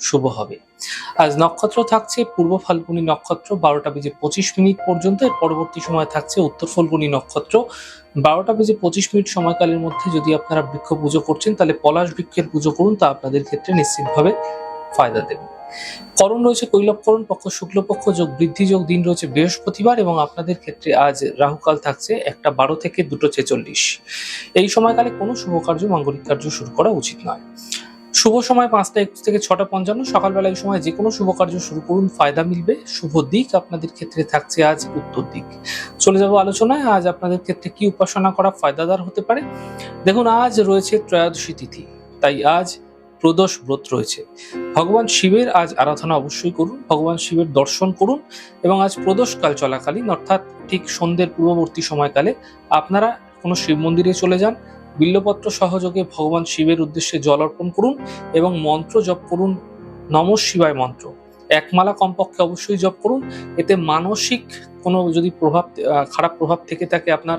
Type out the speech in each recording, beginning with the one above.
শুভ হবে। আজ নক্ষত্র থাকছে পূর্ব ফাল্গুনী নক্ষত্র, বারোটা বেজে পঁচিশ মিনিট পর্যন্ত। এর পরবর্তী সময় থাকছে উত্তর ফাল্গুনী নক্ষত্র। বারোটা বেজে পঁচিশ মিনিট সময়কালের মধ্যে যদি আপনারা বৃক্ষ পুজো করছেন, তাহলে পলাশ বৃক্ষের পুজো করুন। তা আপনাদের ক্ষেত্রে নিশ্চিতভাবে ফায়দা দেবে। করণ রয়েছে কৈলবকরণ পক্ষ শুক্লপক্ষ যোগ বৃদ্ধি, যোগ দিন রয়েছে বৃহস্পতিবার এবং আপনাদের ক্ষেত্রে আজ রাহুকাল থাকছে একটা বারো থেকে দুটো ছেচল্লিশ। এই সময়কালে কোনো শুভ কার্য, মাঙ্গলিক কার্য শুরু করা উচিত নয়। শুভ সময় পাঁচটা একুশ থেকে ছটা পঞ্চান্ন। সকালবেলা এই সময় যে কোনো শুভ কার্য শুরু করুন, ফায়দা মিলবে। শুভ দিক আপনাদের ক্ষেত্রে থাকছে আজ উত্তর দিক। চলে যাব আলোচনায়। আজ আপনাদের ক্ষেত্রে কি উপাসনা করা ফায়দাদার হতে পারে? দেখুন, আজ রয়েছে ত্রয়োদশী তিথি, তাই আজ প্রদোষ ব্রত রয়েছে। ভগবান শিবের আজ আরাধনা অবশ্যই করুন, ভগবান শিবের দর্শন করুন এবং আজ প্রদোষকাল চলাকালীন, অর্থাৎ ঠিক সন্ধ্যের পূর্ববর্তী সময়কালে আপনারা কোনো শিব মন্দিরে চলে যান বিল্লপত্র সহযোগে ভগবান শিবের উদ্দেশ্যে জল অর্পণ করুন এবং মন্ত্র জপ করুন। নম শিবায় মন্ত্র। একমালা কমপক্ষে অবশ্যই জপ করুন। এতে মানসিক কোনো যদি প্রভাব খারাপ প্রভাব থেকে থাকে, আপনার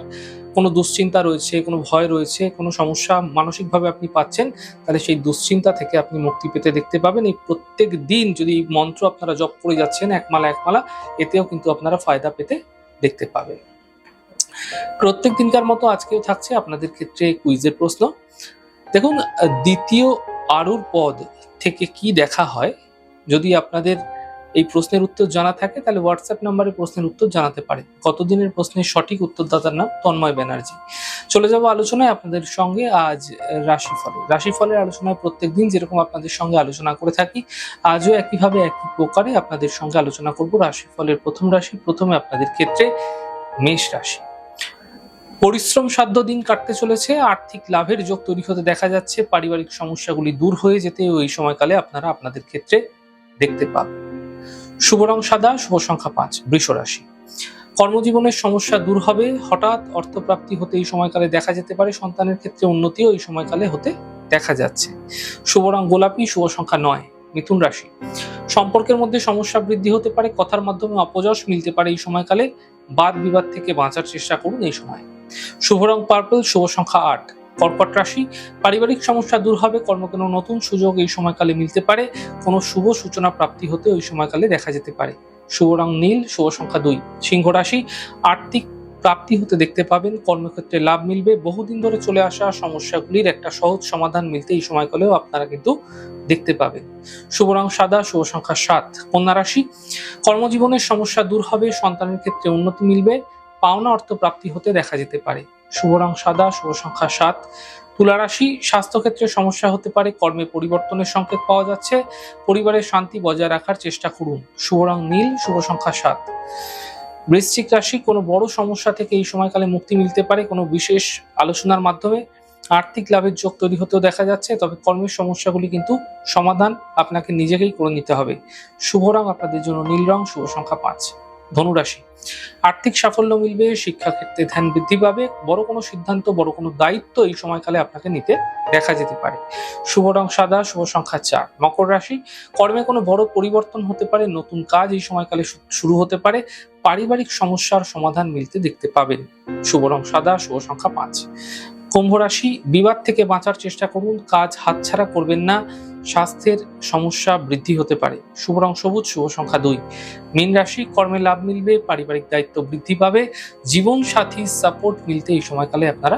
কোনো দুশ্চিন্তা রয়েছে, কোনো ভয় রয়েছে, কোনো সমস্যা মানসিকভাবে আপনি পাচ্ছেন, তাহলে সেই দুশ্চিন্তা থেকে আপনি মুক্তি পেতে দেখতে পাবেন। এই প্রত্যেক দিন যদি মন্ত্র আপনারা জপ করে যাচ্ছেন, একমালা একমালা, এতেও কিন্তু আপনারা ফায়দা পেতে দেখতে পাবেন। প্রত্যেক দিনকার মতো আজকেও থাকছে আপনাদের ক্ষেত্রে কুইজের প্রশ্ন। দেখুন, দ্বিতীয় আরুর পদ থেকে কি দেখা হয়? যদি আপনাদের এই প্রশ্নের উত্তর জানা থাকে, তাহলে হোয়াটসঅ্যাপ নাম্বারে প্রশ্নের উত্তর জানাতে পারে কতদিনের প্রশ্নের সঠিক উত্তরদাতার নাম? তন্ময় ব্যানার্জি। চলে যাব আলোচনায় আপনাদের সঙ্গে আজ রাশিফলে। রাশিফলের আলোচনায় প্রত্যেক দিন যেরকম আপনাদের সঙ্গে আলোচনা করে থাকি, আজও একইভাবে একই প্রকারে আপনাদের সঙ্গে আলোচনা করব। রাশিফলের প্রথম রাশি, প্রথমে আপনাদের ক্ষেত্রে মেষ রাশি। পরিশ্রম সাধ্য দিন কাটতে চলেছে, আর্থিক লাভের যোগ তৈরি হতে দেখা যাচ্ছে, পারিবারিক সমস্যাগুলি দূর হয়ে যেতে ওই সময়কালে আপনারা আপনাদের ক্ষেত্রে দেখতে পাবেন। শুভ রং সাদা, শুভ সংখ্যা পাঁচ, বৃষ রাশি। কর্মজীবনের সমস্যা দূর হবে, হঠাৎ অর্থপ্রাপ্তি হতে এই সময়কালে দেখা যেতে পারে, সন্তানের ক্ষেত্রে উন্নতিও এই সময়কালে হতে দেখা যাচ্ছে। শুভ রং গোলাপি, শুভ সংখ্যা নয়, মিথুন রাশি। সম্পর্কের মধ্যে সমস্যা বৃদ্ধি হতে পারে, কথার মাধ্যমে অপযশ মিলতে পারে এই সময়কালে। বাদ বিবাদ থেকে বাঁচার চেষ্টা করুন এই সময়। শুভ রং পার্পল শুভ সংখ্যা আট। কর্কট রাশি, পারিবারিক সমস্যা দূর হবে, কর্ম কোনো নতুন সুযোগ এই সময়কালে মিলতে পারে, কোনো শুভ সূচনা প্রাপ্তি হতে ওই সময়কালে দেখা যেতে পারে। শুভ রং নীল, শুভ সংখ্যা দুই। সিংহ রাশি, আর্থিক প্রাপ্তি হতে দেখতে পাবেন, কর্মক্ষেত্রে লাভ মিলবে, বহুদিন ধরে চলে আসা সমস্যাগুলির একটা সহজ সমাধান মিলতে এই সময়কালেও আপনারা কিন্তু দেখতে পাবেন। শুভ রং সাদা, শুভ সংখ্যা সাত। কন্যা রাশি, কর্মজীবনের সমস্যা দূর হবে, সন্তানের ক্ষেত্রে উন্নতি মিলবে পাওনা অর্থ প্রাপ্তি হতে দেখা যেতে পারে। শুভ রং সাদা, শুভ সংখ্যা সাত। তুলা রাশি, স্বাস্থ্যক্ষেত্রে সমস্যা হতে পারে, কর্মে পরিবর্তনের সংকেত পাওয়া যাচ্ছে। পরিবারের শান্তি বজায় রাখার চেষ্টা করুন। শুভ রং নীল, শুভ সংখ্যা সাত। বৃশ্চিক রাশি, কোনো বড় সমস্যা থেকে এই সময়কালে মুক্তি মিলতে পারে কোনো বিশেষ আলোচনার মাধ্যমে। আর্থিক লাভের যোগ তৈরি হতেও দেখা যাচ্ছে, তবে কর্মের সমস্যাগুলি কিন্তু সমাধান আপনাকে নিজেকেই করে নিতে হবে। শুভ রং আপনাদের জন্য নীল রং, শুভ সংখ্যা পাঁচ। ধনুরাশি। আর্থিক সাফল্য মিলবে, শিক্ষাক্ষেত্রে ধ্যান বৃদ্ধি পাবে, বড় কোনো সিদ্ধান্ত, বড় কোনো দায়িত্ব এই সময়কালে আপনাকে নিতে দেখা যেতে পারে। শুভ রং সাদা, শুভ সংখ্যা চার। মকর রাশি, কর্মে কোনো বড় পরিবর্তন হতে পারে, নতুন কাজ এই সময়কালে শুরু হতে পারে, পারিবারিক সমস্যার সমাধান মিলতে দেখতে পাবেন। শুভ রং সাদা, শুভ সংখ্যা পাঁচ। কুম্ভ রাশি, বিবাদ থেকে বাঁচার চেষ্টা করুন, কাজ হাতছাড়া করবেন না, স্বাস্থ্যের সমস্যা বৃদ্ধি হতে পারে। শুভ রং সবুজ, শুভ সংখ্যা দুই। মীন রাশি, কর্মে লাভ মিলবে, পারিবারিক দায়িত্ব বৃদ্ধি পাবে জীবন সাথী সাপোর্ট মিলতে এই সময়কালে আপনারা